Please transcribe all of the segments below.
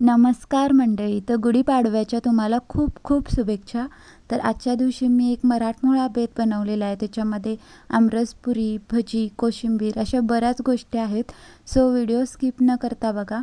नमस्कार मंडळी. तर गुढीपाडव्याच्या तुम्हाला खूप खूप शुभेच्छा. तर आजच्या दिवशी मी एक मराठमोळा बेत बनवलेला आहे. त्याच्यामध्ये आमरसपुरी भजी कोशिंबीर अशा बऱ्याच गोष्टी आहेत. सो व्हिडिओ स्किप न करता बघा.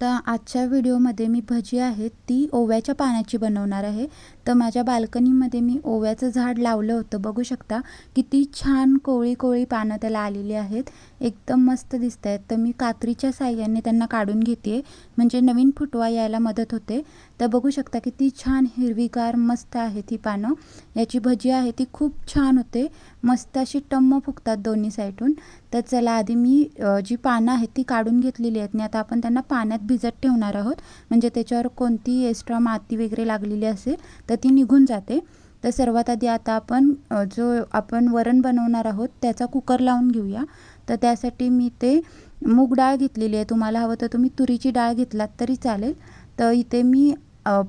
तर आजच्या व्हिडिओमध्ये मी भजी आहेत ती ओव्याच्या पाण्याची बनवणार आहे. तर माझ्या बाल्कनीमध्ये मी ओव्याचं झाड लावलं होतं. बघू शकता किती छान कोळी कोळी पानं त्याला आलेली आहेत. एकदम मस्त दिसत आहेत तर मी कात्रीच्या साह्याने त्यांना काढून घेते म्हणजे नवीन फुटवा यायला मदत होते. तर बघू शकता किती छान हिरवीगार मस्त आहे ती पानं. याची भजी आहे ती खूप छान होते. मस्त अशी टम्म फुगतात दोन्ही साईडून. तर चला आधी मी जी पानं आहेत ती काढून घेतलेली आहेत. आणि आता आपण त्यांना पाण्यात भिजत ठेवणार आहोत. म्हणजे त्याच्यावर कोणती एक्स्ट्रा माती वगैरे लागलेली असेल तर ती निघून जाते. तर सर्वात आधी आता आपण जो आपण वरण बनवणार आहोत त्याचा कुकर लावून घेऊया. तर त्यासाठी मी ते मूग डाळ घेतलेली आहे. तुम्हाला हवं तर तुम्ही तुरीची डाळ घेतलात तरी चालेल. तर इथे मी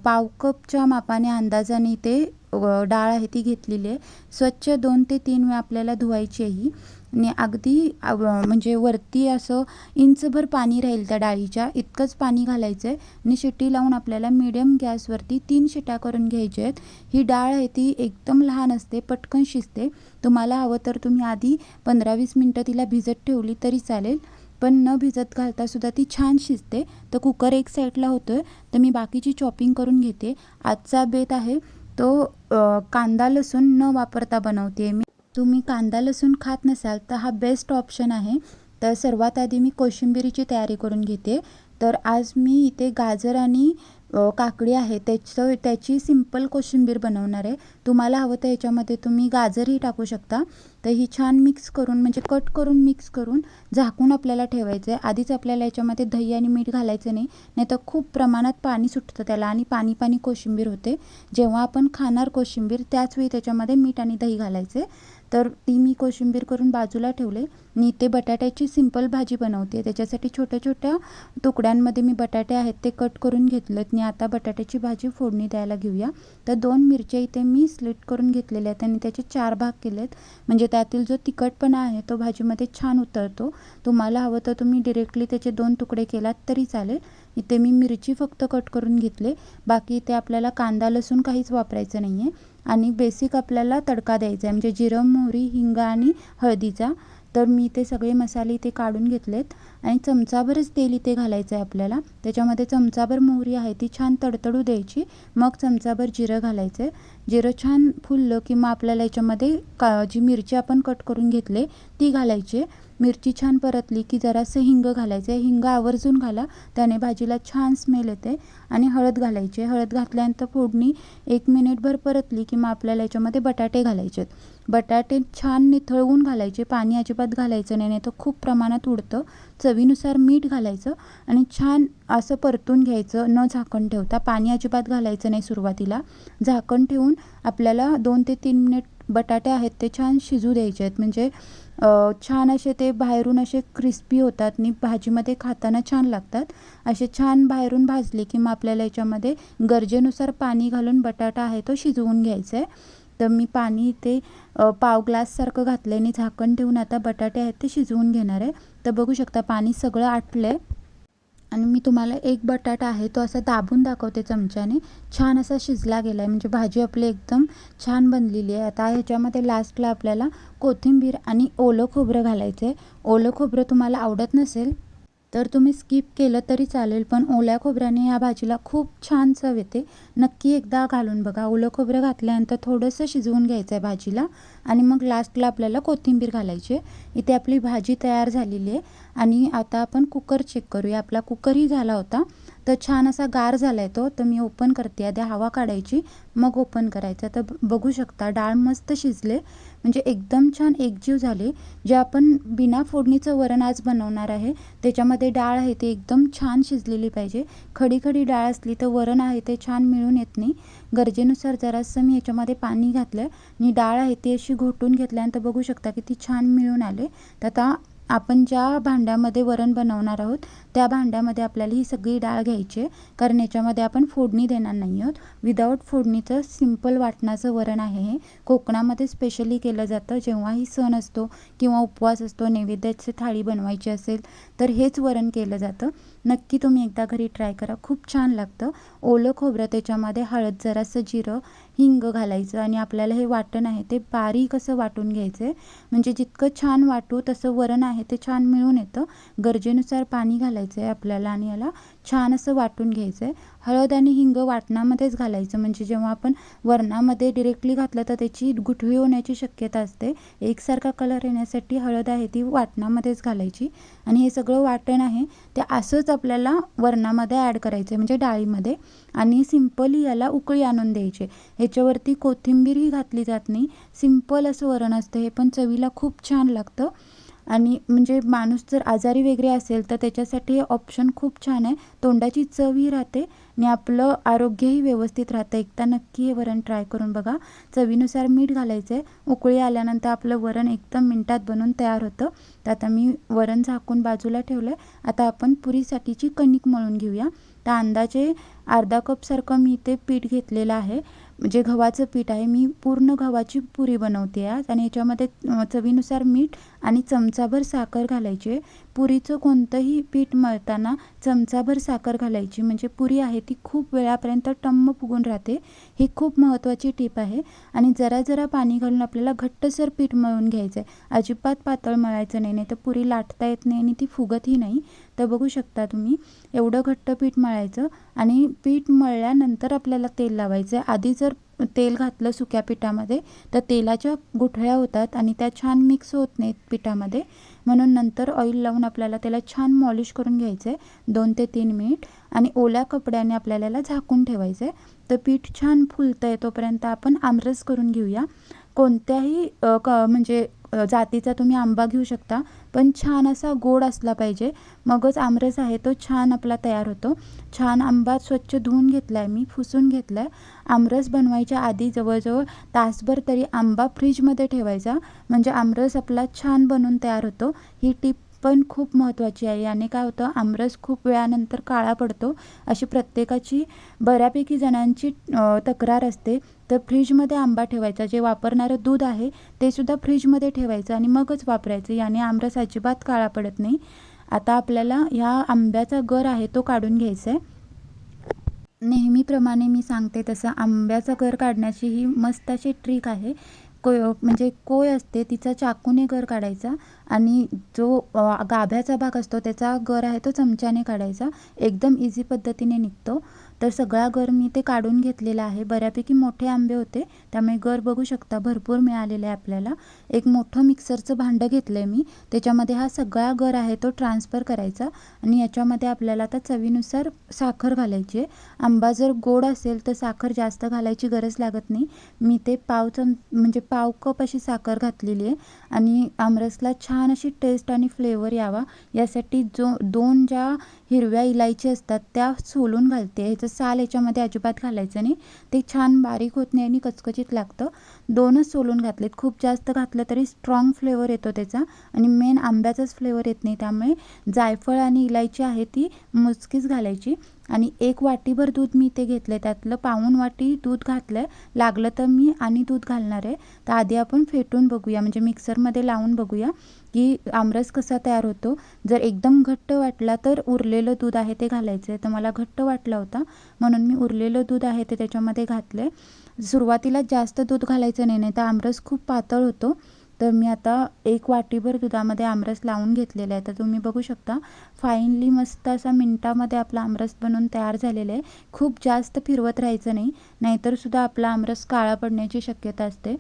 पाव कपच्या मापाने अंदाजाने इथे डाळ आहे ती घेतलेली आहे. स्वच्छ दोन ते तीन वेळा आपल्याला धुवायची आहे ही. आणि अगदी म्हणजे वरती असं इंचभर पाणी राहील त्या डाळीच्या इतकंच पाणी घालायचं आहे आणि शिट्टी लावून आपल्याला मिडियम गॅसवरती तीन शिट्या करून घ्यायच्या आहेत. ही डाळ आहे ती एकदम लहान असते पटकन शिजते. तुम्हाला हवं तर तुम्ही आधी पंधरा वीस मिनटं तिला भिजत ठेवली तरी चालेल. पण न भिजत घालता सुद्धा ती छान शिजते. तर कुकर एक साईडला होतो आहे तर मी बाकीची चॉपिंग करून घेते. आजचा बेत आहे तो कांदा लसूण न वापरता बनवते मी. तुम्ही कांदा लसूण खात नसाल तर हा बेस्ट ऑप्शन आहे. तर सर्वात आधी मी कोशिंबिरीची तयारी करून घेते. तर आज मी इथे गाजर आणि काकडी आहे. त्याचं त्याची सिंपल कोशिंबीर बनवणार आहे. तुम्हाला हवं तर याच्यामध्ये तुम्ही गाजरही टाकू शकता. तर ही छान मिक्स करून म्हणजे कट करून मिक्स करून झाकून आपल्याला ठेवायचं आहे आधीच आपल्याला याच्यामध्ये दही आणि मीठ घालायचं नाही. नाही तर खूप प्रमाणात पाणी सुटतं त्याला आणि पाणी पाणी कोशिंबीर होते. जेव्हा आपण खाणार कोशिंबीर त्याचवेळी त्याच्यामध्ये मीठ आणि दही घालायचे तर ती मी कोशिंबीर करून बाजूला ठेवले. मी इथे बटाट्याची सिंपल भाजी बनवते. त्याच्यासाठी छोट्या छोट्या तुकड्यांमध्ये मी बटाटे आहेत ते कट करून घेतलेत. आणि आता बटाट्याची भाजी फोडणी द्यायला घेऊया. तर दोन मिरच्या इथे मी स्लिट करून घेतलेल्या आहेत. आणि त्याचे चार भाग केलेत. म्हणजे त्यातील जो तिखटपणा आहे तो भाजीमध्ये छान उतरतो. तुम्हाला हवं तर तुम्ही डिरेक्टली त्याचे दोन तुकडे केलात तरी चालेल. इथे मी मिरची फक्त कट करून घेतले. बाकी इथे आपल्याला कांदा लसूण काहीच वापरायचं नाही आहे आणि बेसिक आपल्याला तडका द्यायचा आहे. म्हणजे जिरं मोहरी हिंग आणि हळदीचा. तर मी ते सगळे मसाले इथे काढून घेतलेत. आणि चमचाभरच तेल इथे घालायचं आहे आपल्याला. त्याच्यामध्ये चमचाभर मोहरी आहे. ती छान तडतडू द्यायची. मग चमचाभर जिरं घालायचं आहे जिरं छान फुललं की मग आपल्याला याच्यामध्ये का जी मिरची आपण कट करून घेतले ती घालायची आहे. मिरची छान परतली की जरासं हिंग घालायचं आहे. हिंग आवर्जून घाला. त्याने भाजीला छान स्मेल येते आणि हळद घालायची हळद घातल्यानंतर फोडणी एक मिनिटभर परतली की मग आपल्याला याच्यामध्ये बटाटे घालायचे बटाटे छान निथळवून घालायचे. पाणी अजिबात घालायचं नाही. नाही तर खूप प्रमाणात उडतं. चवीनुसार मीठ घालायचं आणि छान असं परतून घ्यायचं. न झाकण ठेवता. पाणी अजिबात घालायचं नाही सुरुवातीला. झाकण ठेवून आपल्याला दोन ते तीन मिनिट बटाटे आहेत ते छान शिजू द्यायचे आहेत. म्हणजे छान असे ते बाहेरून असे क्रिस्पी होतात आणि भाजीमध्ये खाताना छान लागतात. असे छान बाहेरून भाजले की मग आपल्याला याच्यामध्ये गरजेनुसार पाणी घालून बटाटा आहे तो शिजवून घ्यायचा आहे. तर मी पाणी ते पाव ग्लाससारखं घातलं आणि झाकण ठेवून आता बटाटे आहेत ते शिजवून घेणार आहे. तर बघू शकता पाणी सगळं आटलं आहे आणि मी तुम्हाला एक बटाटा आहे तो असा दाबून दाखवते चमच्याने. छान असा शिजला गेला आहे म्हणजे भाजी आपली एकदम छान बनलेली आहे. आता ह्याच्यामध्ये लास्टला आपल्याला कोथिंबीर आणि ओलं खोबरं घालायचं आहे ओलं खोबरं तुम्हाला आवडत नसेल तर तुम्ही स्किप केलं तरी चालेल पण ओल्या खोबऱ्याने ह्या भाजीला खूप छान चव येते. नक्की एकदा घालून बघा. ओलं खोबरं घातल्यानंतर थोडंसं शिजवून घ्यायचं आहे भाजीला आणि मग लास्टला आपल्याला कोथिंबीर घालायची आहे. इथे आपली भाजी तयार झालेली आहे. आणि आता आपण कुकर चेक करूया. आपला कुकरही झाला होता. तर छान असा गार झाला आहे तो तर मी ओपन करते. आधी हवा काढायची मग ओपन करायचं. तर ब- बघू शकता डाळ मस्त शिजले. म्हणजे एकदम छान एकजीव झाले. जे आपण बिना फोडणीचं वरण आज बनवणार आहे त्याच्यामध्ये डाळ आहे ते एकदम छान शिजलेली पाहिजे. खडी खडी डाळ असली तर वरण आहे ते छान मिळून येत नाही. गरजेनुसार जरासं मी याच्यामध्ये पाणी घातलं आणि डाळ आहे ती अशी घोटून घेतल्यानंतर बघू शकता किती छान मिळून आले. तर आता आपण ज्या भांड्यामध्ये वरण बनवणार आहोत त्या भांड्यामध्ये आपल्याला ही सगळी डाळ घ्यायची आहे. कारण याच्यामध्ये आपण फोडणी देणार नाही आहोत. विदाऊट फोडणीचं सिंपल वाटणाचं वरण आहे हे. कोकणामध्ये स्पेशली केलं जातं. जेव्हाही सण असतो किंवा उपवास असतो नैवेद्याची थाळी बनवायची असेल तर हेच वरण केलं जातं. नक्की तुम्ही एकदा घरी ट्राय करा. खूप छान लागतं. ओलं खोबरं त्याच्यामध्ये हळद जरासं जिरं हिंग घालायचं आणि आपल्याला हे वाटण आहे ते बारीक असं वाटून घ्यायचं आहे म्हणजे जितकं छान वाटू तसं वरण आहे ते छान मिळून येतं. गरजेनुसार पाणी घालायचं आहे आपल्याला आणि याला छान असं वाटून घ्यायचं आहे हळद आणि हिंग वाटणामध्येच घालायचं. म्हणजे जेव्हा आपण वरणामध्ये डिरेक्टली घातलं तर त्याची गुठळी होण्याची शक्यता असते. एकसारखा कलर येण्यासाठी हळद आहे ती वाटणामध्येच घालायची. आणि हे सगळं वाटण आहे ते असंच आपल्याला वरणामध्ये ॲड करायचं आहे म्हणजे डाळीमध्ये. आणि सिम्पली याला उकळी आणून द्यायची. ह्याच्यावरती कोथिंबीरही घातली जात नाही. सिंपल असं वरण असतं. हे पण चवीला खूप छान लागतं. आणि म्हणजे माणूस जर आजारी वगैरे असेल तर त्याच्यासाठी हे ऑप्शन खूप छान आहे. तोंडाची चवही राहते आणि आपलं आरोग्यही व्यवस्थित राहतं. एकदा नक्की हे वरण ट्राय करून बघा. चवीनुसार मीठ घालायचं आहे उकळी आल्यानंतर आपलं वरण एकदम मिनटात बनून तयार होतं. तर आता मी वरण झाकून बाजूला ठेवलं आहे आता आपण पुरीसाठीची कणिक मळून घेऊया. तर अंदाजे अर्धा कपसारखं मी ते पीठ घेतलेलं आहे. जे गव्हाचं पीठ आहे मी पूर्ण गव्हाची पुरी बनवते आज. आणि याच्यामध्ये चवीनुसार मीठ आणि चमचाभर साखर घालायची आहे. पुरीचं कोणतंही पीठ मळताना चमचाभर साखर घालायची. म्हणजे पुरी आहे ती खूप वेळापर्यंत टम्म फुगून राहते. ही खूप महत्त्वाची टीप आहे. आणि जरा जरा पाणी घालून आपल्याला घट्टसर पीठ मळून घ्यायचं आहे अजिबात पातळ मळायचं नाही. नाही तर पुरी लाटता येत नाही आणि ती फुगतही नाही. तर बघू शकता तुम्ही एवढं घट्ट पीठ मळायचं आणि पीठ मळल्यानंतर आपल्याला तेल लावायचं आहे आधी जर तेल घातलं सुक्या पिठामध्ये तर तेलाच्या गुठळ्या होतात आणि त्या छान मिक्स होत नाहीत पिठामध्ये. म्हणून नंतर ऑइल लावून आपल्याला त्याला छान मॉलिश करून घ्यायचं. आहे दोन ते तीन मिनिट. आणि ओल्या कपड्याने आपल्याला याला झाकून ठेवायचं. आहे तर पीठ छान फुलतं आहे तोपर्यंत आपण आमरस करून घेऊया. कोणत्याही क म्हणजे जातीचा तुम्ही आंबा घेऊ शकता पण छान असा गोड असला पाहिजे. मगच आमरस आहे तो छान आपला तयार होतो. छान आंबा स्वच्छ धुवून घेतला आहे मी फुसून घेतला आहे आमरस बनवायच्या आधी जवळजवळ तासभर तरी आंबा फ्रीजमध्ये ठेवायचा. म्हणजे आमरस आपला छान बनून तयार होतो. ही टीप पण खूप महत्त्वाची आहे. याने काय होतं आमरस खूप वेळानंतर काळा पडतो. अशी प्रत्येकाची बऱ्यापैकी जणांची तक्रार असते. तर फ्रीजमध्ये आंबा ठेवायचा जे वापरणारं दूध आहे ते सुद्धा फ्रीजमध्ये ठेवायचं आणि मगच वापरायचं याने आमरस अजिबात काळा पडत नाही. आता आपल्याला ह्या आंब्याचा गर आहे तो काढून घ्यायचा आहे नेहमीप्रमाणे मी सांगते तसं आंब्याचा गर काढण्याची ही मस्त अशी ट्रिक आहे. कोय म्हणजे कोय असते तिचा चाकूने गर काढायचा आणि जो गाभ्याचा भाग असतो त्याचा गर आहे तो चमच्याने काढायचा. एकदम इझी पद्धतीने निघतो. तर सगळा गर मी ते काढून घेतलेला आहे. बऱ्यापैकी मोठे आंबे होते. त्यामुळे गर बघू शकता भरपूर मिळालेले आहे आपल्याला. एक मोठं मिक्सरचं भांडं घेतलं आहे मी. त्याच्यामध्ये हा सगळा गर आहे तो ट्रान्सफर करायचा. आणि याच्यामध्ये आपल्याला आता चवीनुसार साखर घालायची आहे. आंबा जर गोड असेल तर साखर जास्त घालायची गरज लागत नाही. मी ते पाव चम म्हणजे पाव कप अशी साखर घातलेली आहे. आणि आमरसला छान अशी टेस्ट आणि फ्लेवर यावा. यासाठी जो दोन ज्या हिरव्या इलायची असतात त्या सोलून घालते. ह्याचं साल याच्यामध्ये अजिबात घालायचं नाही. ते छान बारीक होत नाही आणि कचकचीत लागतं. दोनच सोलून घातलेत. खूप जास्त घातलं तरी स्ट्रॉंग फ्लेवर येतो त्याचा. आणि मेन आंब्याचाच फ्लेवर येत नाही. त्यामुळे जायफळ आणि इलायची आहे ती मुचकीच घालायची. आणि एक वाटीभर दूध मी ते घेतलं आहे त्यातलं पाऊण वाटी दूध घातलं आहे लागलं तर मी आणि दूध घालणार आहे. तर आधी आपण फेटून बघूया. म्हणजे मिक्सरमध्ये लावून बघूया. की आमरस कसा तयार होतो? जर एकदम घट्ट वाटला तर उरलेलं दूध आहे ते घालायचं आहे तर मला घट्ट वाटला होता म्हणून मी उरलेलं दूध आहे ते त्याच्यामध्ये घातलं आहे सुरुवातीला जास्त दूध घालायचं नाही नाही तर आमरस खूप पातळ होतो. तर मी आता एक वाटीभर दुधामध्ये आमरस लावून घेतलेला आहे. तर तुम्ही बघू शकता फाईनली मस्त असा मिनटामध्ये आपला आमरस बनवून तयार झालेला आहे. खूप जास्त फिरवत राहायचं नाही नाहीतर सुद्धा आपला आमरस काळा पडण्याची शक्यता असते.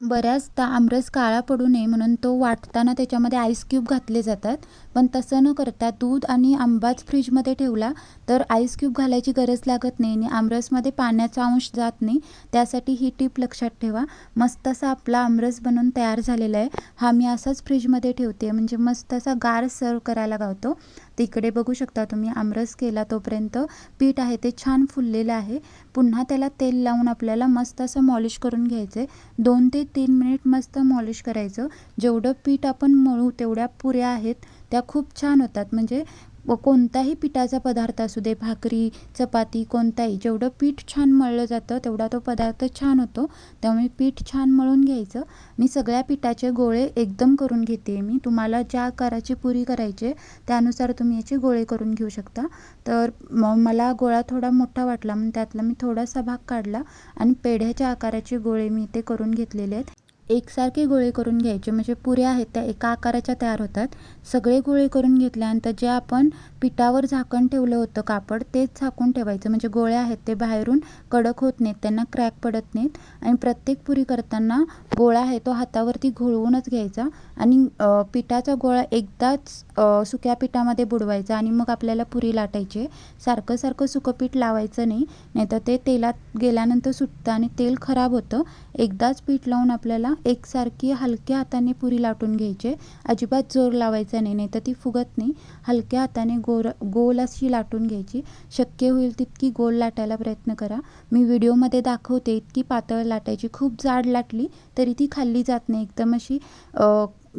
बऱ्याचदा आमरस काळा पडू नये म्हणून तो वाटताना त्याच्यामध्ये आईस क्यूब घातले जातात. पण तसं न करता दूध आणि आंबाच फ्रीजमध्ये ठेवला तर आईस क्यूब घालायची गरज लागत नाही आणि आमरसमध्ये पाण्याचा अंश जात नाही. त्यासाठी ही टीप लक्षात ठेवा. मस्त असा आपला आमरस बनवून तयार झालेला आहे. हा मी असाच फ्रीजमध्ये ठेवते. म्हणजे मस्त असा गार सर्व करायला गावतो तिकडे बघू शकता तुम्ही आमरस केला तोपर्यंत पीठ आहे ते छान फुललेलं आहे. पुन्हा त्याला तेल लावून आपल्याला मस्त असं मॉलिश करून घ्यायचं आहे दोन ते तीन मिनिट मस्त मॉलिश करायचं. जेवढं पीठ आपण मळू तेवढ्या पुऱ्या आहेत. त्या खूप छान होतात. म्हणजे व कोणताही पिठाचा पदार्थ असू दे भाकरी चपाती कोणताही जेवढं पीठ छान मळलं जातं तेवढा तो पदार्थ छान होतो. त्यामुळे पीठ छान मळून घ्यायचं. मी सगळ्या पिठाचे गोळे एकदम करून घेते. मी तुम्हाला ज्या आकाराची पुरी करायची आहे त्यानुसार तुम्ही याचे गोळे करून घेऊ शकता. तर म मला गोळा थोडा मोठा वाटला म्हणून त्यातला मी थोडासा भाग काढला आणि पेढ्याच्या आकाराचे गोळे मी ते करून घेतलेले आहेत. एकसारखे गोळे करून घ्यायचे. म्हणजे पुऱ्या आहेत त्या एका आकाराच्या तयार होतात. सगळे गोळे करून घेतल्यानंतर जे आपण पिठावर झाकण ठेवलं होतं कापड तेच झाकून ठेवायचं. म्हणजे गोळे आहेत ते बाहेरून कडक होत नाहीत त्यांना क्रॅक पडत नाहीत. आणि प्रत्येक पुरी करताना गोळा आहे तो हातावरती घोळवूनच घ्यायचा. आणि पिठाचा गोळा एकदाच सुक्या पिठामध्ये बुडवायचा आणि मग आपल्याला पुरी लाटायची. सारखं सारखं सुकं पीठ लावायचं नाही. नाहीतर ते तेलात गेल्यानंतर सुटतं आणि तेल खराब होतं. एकदाच पीठ लावून आपल्याला एकसारखी हलक्या हाताने पुरी लाटून घ्यायची. अजिबात जोर लावायचा नाही नाही तर ती फुगत नाही. हलक्या हाताने गोर गोल अशी लाटून घ्यायची. शक्य होईल तितकी गोल लाटायला प्रयत्न करा. मी व्हिडिओमध्ये दाखवते इतकी पातळ लाटायची. खूप जाड लाटली तरी ती खाल्ली जात नाही. एकदम अशी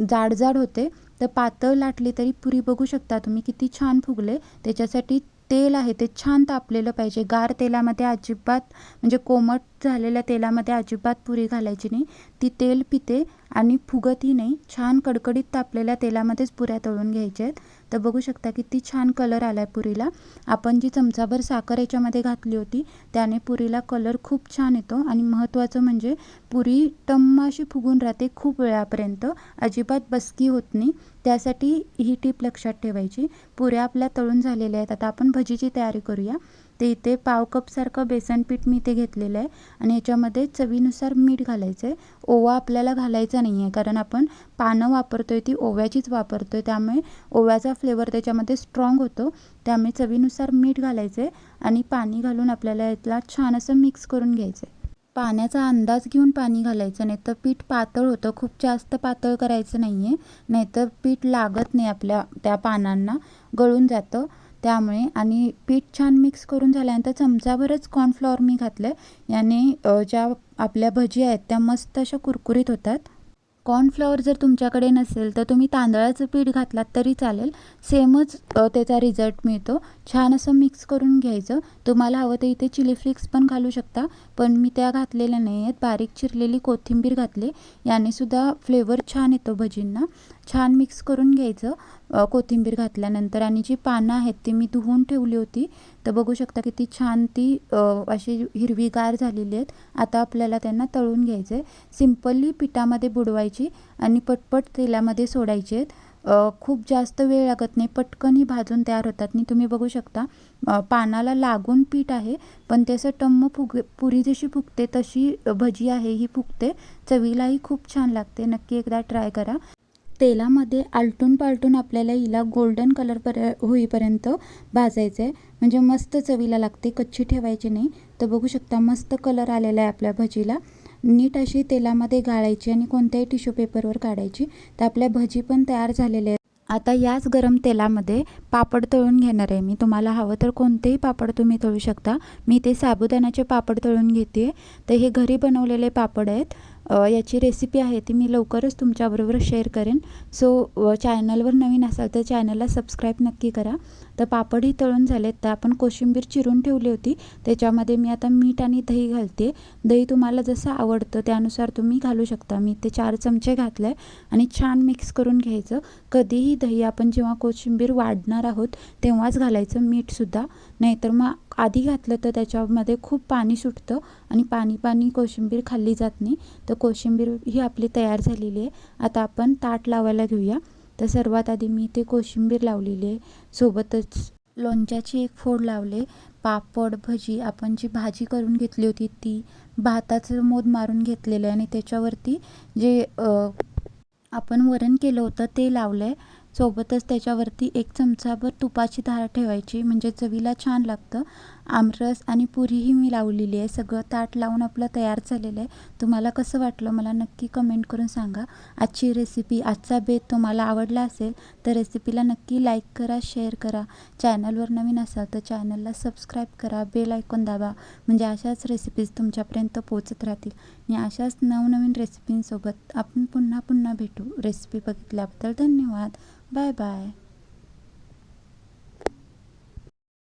जाड जाड होते. तर पातळ लाटली तरी पुरी बघू शकता तुम्ही किती छान फुगले. त्याच्यासाठी तेल आहे ते छान तापलेलं पाहिजे. गार तेलामध्ये अजिबात म्हणजे कोमट झालेल्या तेलामध्ये अजिबात पुरी घालायची नाही. ती तेल पिते आणि फुगतही नाही छान कडकडीत तापलेल्या तेलामध्येच पुऱ्या तळून घ्यायच्या आहेत तर बघू शकता किती छान कलर आला आहे पुरीला. आपण जी चमचाभर साखर याच्यामध्ये घातली होती त्याने पुरीला कलर खूप छान येतो. आणि महत्त्वाचं म्हणजे पुरी टम्म अशी फुगून राहते खूप वेळापर्यंत. अजिबात बसकी होत नाही. त्यासाठी ही टीप लक्षात ठेवायची. पुऱ्या आपल्या तळून झालेल्या आहेत. आता आपण भजीची तयारी करूया. ते इथे पाव कपसारखं बेसन पीठ मी इथे घेतलेलं आहे. आणि याच्यामध्ये चवीनुसार मीठ घालायचं आहे ओवा आपल्याला घालायचा नाही आहे कारण आपण पानं वापरतो आहे ती ओव्याचीच वापरतो आहे त्यामुळे ओव्याचा फ्लेवर त्याच्यामध्ये स्ट्रॉंग होतो. त्यामुळे चवीनुसार मीठ घालायचं आहे आणि पाणी घालून आपल्याला यातला छान असं मिक्स करून घ्यायचं आहे पाण्याचा अंदाज घेऊन पाणी घालायचं नाही तर पीठ पातळ होतं. खूप जास्त पातळ करायचं नाही आहे नाहीतर पीठ लागत नाही आपल्या त्या पानांना. गळून जातं. त्यामुळे आणि पीठ छान मिक्स करून झाल्यानंतर चमचाभरच कॉर्नफ्लॉवर मी घातलं आहे याने ज्या आपल्या भजी आहेत त्या मस्त अशा कुरकुरीत होतात. कॉर्नफ्लॉवर जर तुमच्याकडे नसेल तर तुम्ही तांदळाचं पीठ घातलात तरी चालेल. सेमच त्याचा रिझल्ट मिळतो. छान असं मिक्स करून घ्यायचं. तुम्हाला हवं तर इथे चिली फ्लेक्स पण घालू शकता. पण मी त्या घातलेल्या नाही आहेत. बारीक चिरलेली कोथिंबीर घातली. यानेसुद्धा फ्लेवर छान येतो भजींना. छान मिक्स करून घ्यायचं. कोथिंबीर घातल्यानंतर आणि जी पानं आहेत ती मी धुवून ठेवली होती. तर बघू शकता किती छान ती अशी हिरवीगार झालेली आहेत. आता आपल्याला त्यांना तळून घ्यायचं. आहे सिम्पली पिठामध्ये बुडवायची आणि पटपट तेलामध्ये सोडायचे आहेत. खूप जास्त वेळ लागत नाही. पटकनही भाजून तयार होतात. आणि तुम्ही बघू शकता पानाला लागून पीठ आहे पण ते असं टम्म फुग पुरी जशी फुगते तशी भजी आहे ही फुगते. चवीलाही खूप छान लागते. नक्की एकदा ट्राय करा. तेलामध्ये आलटून पालटून आपल्याला हिला गोल्डन कलर पर होईपर्यंत भाजायचं आहे म्हणजे मस्त चवीला लागते कच्ची ठेवायची नाही. तर बघू शकता मस्त कलर आलेला आहे आपल्या भजीला. नीट अशी तेलामध्ये गाळायची आणि कोणत्याही टिश्यू पेपरवर काढायची. तर आपल्या भजी पण तयार झालेल्या आहेत. आता याच गरम तेलामध्ये पापड तळून घेणार आहे मी. तुम्हाला हवं तर कोणतेही पापड तुम्ही तळू शकता. मी ते साबुदाण्याचे पापड तळून घेते तर हे घरी बनवलेले पापड आहेत. याची रेसिपी आहे ती मी लवकरच तुमच्याबरोबर शेअर करेन. सो चॅनलवर नवीन असाल तर चॅनलला सबस्क्राईब नक्की करा. तर पापडही तळून झालेत तर आपण कोशिंबीर चिरून ठेवली होती. त्याच्यामध्ये मी आता मीठ आणि दही घालते. दही तुम्हाला जसं आवडतं त्यानुसार तुम्ही घालू शकता. मी ते चार चमचे घातले आहे आणि छान मिक्स करून घ्यायचं. कधीही दही आपण जेव्हा कोशिंबीर वाढणार आहोत तेव्हाच घालायचं मीठसुद्धा नाहीतर मग आधी घातलं तर त्याच्यामध्ये खूप पाणी सुटतं आणि पाणी पाणी कोशिंबीर खाल्ली जात नाही. तर कोशिंबीर ही आपली तयार झालेली आहे. आता आपण ताट लावायला घेऊया. तर सर्वात आधी मी ते कोशिंबीर लावलेली आहे. सोबतच लोणच्याची एक फोड लावले पापड भजी आपण जी भाजी करून घेतली होती ती भाताचं मोद मारून घेतलेलं आहे आणि त्याच्यावरती जे आपण वरण केलं होतं ते लावलं आहे सोबतच त्याच्यावरती एक चमचाभर तुपाची धार ठेवायची म्हणजे चवीला छान लागतं. आमरस आणि पुरीही मी लावलेली आहे. सगळं ताट लावून आपलं तयार झालेलं आहे. तुम्हाला कसं वाटलं मला नक्की कमेंट करून सांगा. आजची रेसिपी आजचा बेत तुम्हाला आवडला असेल तर रेसिपीला नक्की लाईक करा शेअर करा. चॅनलवर नवीन असाल तर चॅनलला सबस्क्राईब करा. बेल ऐकून दाबा. म्हणजे अशाच रेसिपीज तुमच्यापर्यंत पोचत राहतील. आणि अशाच नवनवीन रेसिपींसोबत आपण पुन्हा पुन्हा भेटू. रेसिपी बघितल्याबद्दल धन्यवाद. Bye bye